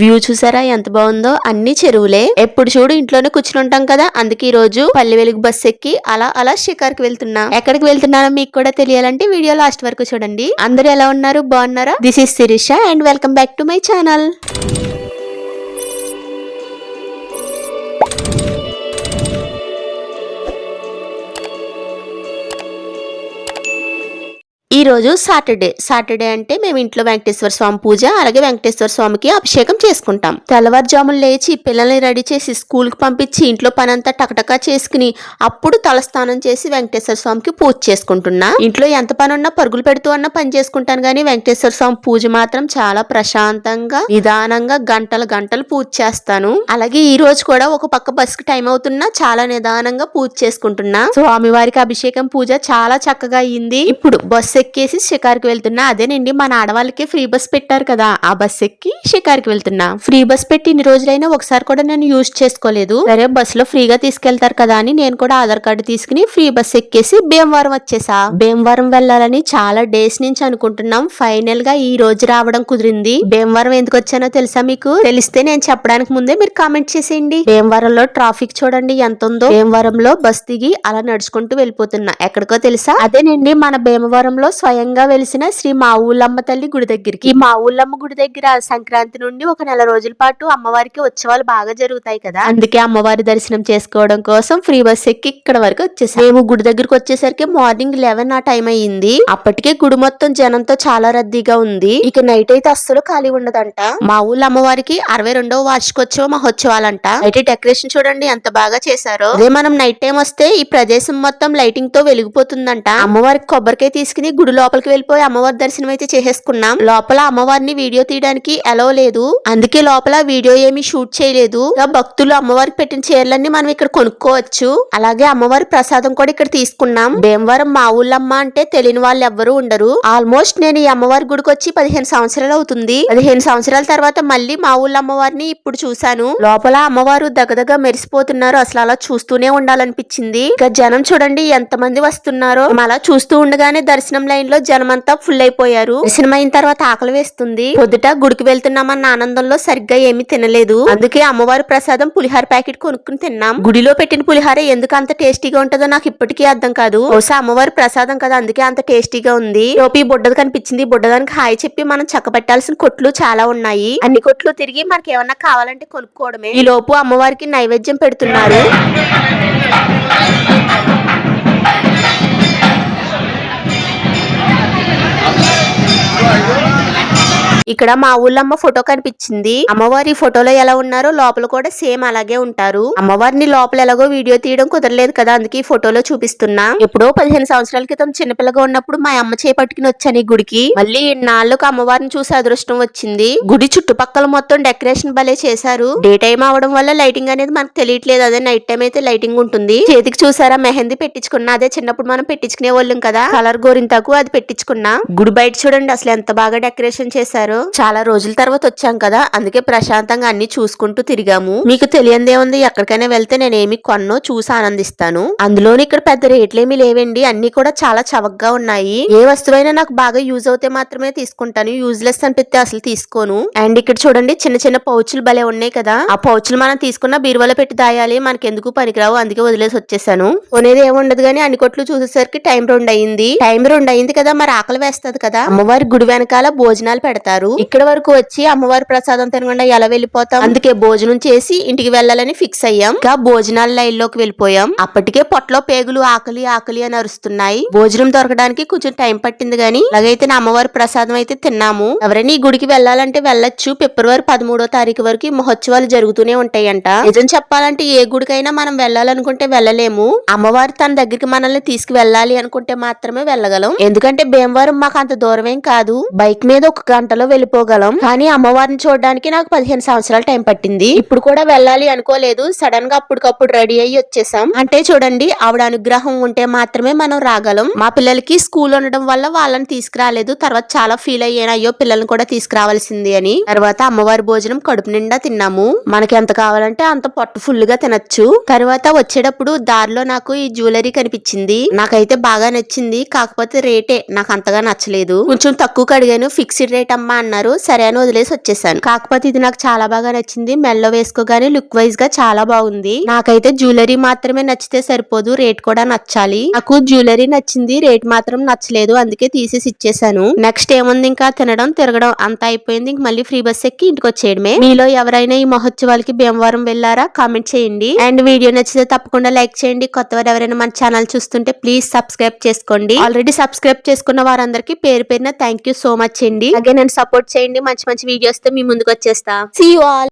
View చూసారా? ఎంత బాగుందో? అన్ని చెరువులే. ఎప్పుడు చూడు ఇంట్లోనే కూర్చుని ఉంటాం కదా? అందుకే ఈ రోజు పల్లె వెలుగు బస్ ఎక్కి అలా అలా షికార్కి వెళ్తున్నా. ఎక్కడికి వెళ్తున్నానో మీకు కూడా తెలియాలంటే వీడియో లాస్ట్ వరకు చూడండి. అందరు ఎలా ఉన్నారు? బాగున్నారా? This is Sirisha and welcome back to my channel ఈరోజు సాటర్డే. సాటర్డే అంటే మేము ఇంట్లో వెంకటేశ్వర స్వామి పూజ అలాగే వెంకటేశ్వర స్వామికి అభిషేకం చేసుకుంటాం. తెల్లవారుజామున లేచి పిల్లల్ని రెడీ చేసి స్కూల్కి పంపించి ఇంట్లో పనంతా టకటకా చేసుకుని అప్పుడు తలస్నానం చేసి వెంకటేశ్వర స్వామికి పూజ చేసుకుంటున్నా. ఇంట్లో ఎంత పని ఉన్నా పరుగులు పెడుతూ అన్నా పని చేసుకుంటాను కానీ వెంకటేశ్వర స్వామి పూజ మాత్రం చాలా ప్రశాంతంగా నిదానంగా గంటలు గంటలు పూజ చేస్తాను. అలాగే ఈ రోజు కూడా ఒక పక్క బస్కి టైం అవుతున్నా చాలా నిదానంగా పూజ చేసుకుంటున్నా. స్వామివారికి అభిషేకం పూజ చాలా చక్కగా అయ్యింది ఇప్పుడు బస్ ఎక్కేసి షికార్కి వెళ్తున్నా. అదేనండి మన ఆడవాళ్ళకి ఫ్రీ బస్ పెట్టారు కదా. ఆ బస్ ఎక్కి షికార్కి వెళ్తున్నా. ఫ్రీ బస్ పెట్టి ఇన్ని రోజులైనా ఒకసారి కూడా నేను యూజ్ చేసుకోలేదు. సరే బస్లో ఫ్రీగా తీసుకెళ్తారు కదా అని నేను కూడా ఆధార్ కార్డు తీసుకుని ఫ్రీ బస్ ఎక్కేసి భీమవరం వచ్చేసా. భీమవరం వెళ్ళాలని చాలా డేస్ నుంచి అనుకుంటున్నాం. ఫైనల్గా ఈ రోజు రావడం కుదిరింది. భీమవరం ఎందుకు వచ్చానో తెలుసా మీకు? తెలిస్తే నేను చెప్పడానికి ముందే మీరు కామెంట్ చేసేయండి. భీమవరంలో ట్రాఫిక్ చూడండి ఎంత ఉందో. భీమవరంలో బస్ దిగి అలా నడుచుకుంటూ వెళ్ళిపోతున్నా. ఎక్కడికో తెలుసా? అదేనండి మన భీమవరంలో స్వయంగా వెలిసిన శ్రీ మా ఊళ్ళమ్మ తల్లి గుడి దగ్గరికి. ఈ మా ఊళ్ళమ్మ గుడి దగ్గర సంక్రాంతి నుండి ఒక నెల రోజుల పాటు అమ్మవారికి ఉత్సవాలు బాగా జరుగుతాయి కదా. అందుకే అమ్మవారి దర్శనం చేసుకోవడం కోసం ఫ్రీ బస్ ఎక్కి ఇక్కడ వరకు వచ్చేసాం. మేము గుడి దగ్గరికి వచ్చేసరికి మార్నింగ్ లెవెన్ ఆ టైం అయ్యింది. అప్పటికే గుడి మొత్తం జనంతో చాలా రద్దీగా ఉంది. ఇక నైట్ అయితే అస్సలు ఖాళీ ఉండదంట. మా ఊళ్ళో అమ్మవారికి అరవై రెండవ వార్షికోత్సవ మహోత్సవాలంట. అయితే డెకరేషన్ చూడండి ఎంత బాగా చేశారో. అదే మనం నైట్ టైం వస్తే ఈ ప్రదేశం మొత్తం లైటింగ్తో వెలిగిపోతుందంట. అమ్మవారికి కొబ్బరికాయ తీసుకుని గుడి లోపలికి వెళ్ళిపోయి అమ్మవారి దర్శనం అయితే చేసేసుకున్నాం. లోపల అమ్మవారిని వీడియో తీయడానికి ఎలో లేదు. అందుకే లోపల వీడియో ఏమీ షూట్ చేయలేదు. ఇక భక్తులు అమ్మవారికి పెట్టిన చీరలన్నీ మనం ఇక్కడ కొనుక్కోవచ్చు. అలాగే అమ్మవారి ప్రసాదం కూడా ఇక్కడ తీసుకున్నాం. భీమవరం మా ఊళ్ళమ్మ అంటే తెలియని వాళ్ళు ఎవ్వరూ ఉండరు. ఆల్మోస్ట్ నేను ఈ అమ్మవారి గుడికి వచ్చి పదిహేను సంవత్సరాలు అవుతుంది. పదిహేను సంవత్సరాల తర్వాత మళ్ళీ మా ఊళ్ళ అమ్మవారిని ఇప్పుడు చూశాను. లోపల అమ్మవారు దగదగ మెరిసిపోతున్నారు. అసలు అలా చూస్తూనే ఉండాలనిపించింది. ఇక జనం చూడండి ఎంత మంది వస్తున్నారో అలా చూస్తూ ఉండగానే దర్శనం లైన్లో జనమంతా ఫుల్ అయిపోయారు. దర్శనం అయిన తర్వాత ఆకలి వేస్తుంది. పొద్దుట గుడికి వెళ్తున్నామన్న ఆనందంలో సరిగ్గా ఏమీ తినలేదు. అందుకే అమ్మవారి ప్రసాదం పులిహార ప్యాకెట్ కొనుక్కుని తిన్నాం. గుడిలో పెట్టిన పులిహార ఎందుకు అంత టేస్టీగా ఉంటుందో నాకు ఇప్పటికీ అర్థం కాదు. బహుశా అమ్మవారి ప్రసాదం కదా అందుకే అంత టేస్టీగా ఉంది. లోపి బుడ్డది కనిపించింది. బుడ్డదానికి హాయ్ చెప్పి మనం చక్కబెట్టాల్సిన కొట్లు చాలా ఉన్నాయి. అన్ని కొట్లు తిరిగి మనకి ఏమన్నా కావాలంటే కొనుక్కోవడమే. ఈ లోపు అమ్మవారికి నైవేద్యం పెడుతున్నారు. ఇక్కడ మా ఊళ్ళమ్మ ఫోటో కనిపించింది. అమ్మవారి ఫోటోలో ఎలా ఉన్నారో లోపల కూడా సేమ్ అలాగే ఉంటారు. అమ్మవారిని లోపల ఎలాగో వీడియో తీయడం కుదరలేదు కదా అందుకే ఈ ఫోటోలో చూపిస్తున్నా. ఎప్పుడో పదిహేను సంవత్సరాల క్రితం చిన్నపిల్లగా ఉన్నప్పుడు మా అమ్మ చేపట్టుకుని వచ్చాను ఈ గుడికి. మళ్ళీ నాళ్ళకు అమ్మవారిని చూసి అదృష్టం వచ్చింది. గుడి చుట్టుపక్కల మొత్తం డెకరేషన్ భలే చేశారు. డే టైం అవడం వల్ల లైటింగ్ అనేది మనకు తెలియట్లేదు. అదే నైట్ టైం అయితే లైటింగ్ ఉంటుంది. చేతికి చూసారా మెహందీ పెట్టించుకున్నా. అదే చిన్నప్పుడు మనం పెట్టించుకునే వాళ్ళం కదా. కలర్ గోరింతాకు అది పెట్టించుకున్నా. గుడి బయట చూడండి అసలు ఎంత బాగా డెకరేషన్ చేశారు. చాలా రోజుల తర్వాత వచ్చాం కదా అందుకే ప్రశాంతంగా అన్ని చూసుకుంటూ తిరిగాము. మీకు తెలియందే ఉంది ఎక్కడికైనా వెళ్తే నేను ఏమి కొన్నో చూసి ఆనందిస్తాను. అందులోని ఇక్కడ పెద్ద రేట్లేమి లేవండి అన్ని కూడా చాలా చవకగా ఉన్నాయి. ఏ వస్తువైనా నాకు బాగా యూజ్ అవుతే మాత్రమే తీసుకుంటాను. యూజ్లెస్ అనిపిస్తే అసలు తీసుకోను. అండ్ ఇక్కడ చూడండి చిన్న చిన్న పౌచులు భలే ఉన్నాయి కదా. ఆ పౌచులు మనం తీసుకున్న బీరువాలో పెట్టి దాయాలి మనకి ఎందుకు పనికిరావు అందుకే వదిలేసి వచ్చేసాను. కొనేది ఏముండదు కానీ అన్ని కొట్లు చూసేసరికి టైం రెండు అయింది టైం రెండు అయింది కదా మరి ఆకలి వేస్తుంది కదా. అమ్మవారి గుడి వెనకాల భోజనాలు పెడతారు. ఇక్కడ వరకు వచ్చి అమ్మవారి ప్రసాదం తినకుండా ఎలా వెళ్ళిపోతాం? అందుకే భోజనం చేసి ఇంటికి వెళ్ళాలని ఫిక్స్ అయ్యాం. ఇంకా భోజనాల లైన్లోకి వెళ్ళిపోయాం. అప్పటికే పొట్టలో పేగులు ఆకలి ఆకలి అని అరుస్తున్నాయి. భోజనం దొరకడానికి కొంచెం టైం పట్టింది గానీ అలాగైతే నా అమ్మవారి ప్రసాదం అయితే తిన్నాము. ఎవరైనా ఈ గుడికి వెళ్ళాలంటే వెళ్ళొచ్చు. ఫిబ్రవరి పదమూడో తారీఖు వరకు ఈ మహోత్సవాలు జరుగుతూనే ఉంటాయంట. నిజం చెప్పాలంటే ఏ గుడికైనా మనం వెళ్ళాలనుకుంటే వెళ్ళలేము. అమ్మవారి తన దగ్గరికి మనల్ని తీసుకువెళ్ళాలి అనుకుంటే మాత్రమే వెళ్ళగలం. ఎందుకంటే భీమవరం మాకు అంత దూరం ఏం కాదు. బైక్ మీద ఒక గంటలో వెళ్ళిపోగలం. కానీ అమ్మవారిని చూడడానికి నాకు పదిహేను సంవత్సరాలు టైం పట్టింది. ఇప్పుడు కూడా వెళ్ళాలి అనుకోలేదు. సడన్గా అప్పటికప్పుడు రెడీ అయ్యి వచ్చేసాం. అంటే చూడండి ఆవిడ అనుగ్రహం ఉంటే మాత్రమే మనం రాగలం. మా పిల్లలకి స్కూల్ ఉండడం వల్ల వాళ్ళని తీసుకురాలేదు. తర్వాత చాలా ఫీల్ అయ్యాను. అయ్యో పిల్లల్ని కూడా తీసుకురావాల్సింది అని. తర్వాత అమ్మవారి భోజనం కడుపు నిండా తిన్నాము. మనకి ఎంత కావాలంటే అంత పొట్టు ఫుల్గా తినచ్చు. తర్వాత వచ్చేటప్పుడు దారిలో నాకు ఈ జ్యువెలరీ కనిపించింది. నాకైతే బాగా నచ్చింది. కాకపోతే రేటే నాకు అంతగా నచ్చలేదు. కొంచెం తక్కువ అడిగాను. ఫిక్స్డ్ రేట్ అమ్మా అన్నారు సరే అని వదిలేసి వచ్చేసాను. కాకపోతే ఇది నాకు చాలా బాగా నచ్చింది. మెల్లో వేసుకోగానే లుక్ వైజ్గా చాలా బాగుంది. నాకైతే జ్యువెలరీ మాత్రమే నచ్చితే సరిపోదు. రేట్ కూడా నచ్చాలి. నాకు జ్యువెలరీ నచ్చింది. రేట్ మాత్రం నచ్చలేదు. అందుకే తీసేసి ఇచ్చేసాను. నెక్స్ట్ ఏముంది? ఇంకా తినడం తిరగడం అంతా అయిపోయింది. ఇంక మళ్ళీ ఫ్రీ బస్ ఎక్కి ఇంటికి వచ్చేయడమే. మీలో ఎవరైనా ఈ మహోత్సవాలకి భీమవరం వెళ్ళారా? కామెంట్ చేయండి. అండ్ వీడియో నచ్చితే తప్పకుండా లైక్ చేయండి. కొత్త వారు ఎవరైనా మన ఛానల్ చూస్తుంటే ప్లీజ్ సబ్స్క్రైబ్ చేసుకోండి. ఆల్రెడీ సబ్స్క్రైబ్ చేసుకున్న వారందరికీ పేరు పేరున థ్యాంక్ యూ సో మచ్ అండి. అగే నేను సపోర్ట్ చేయండి. మంచి మంచి వీడియోస్తో మీ ముందుకు వచ్చేస్తా. See you all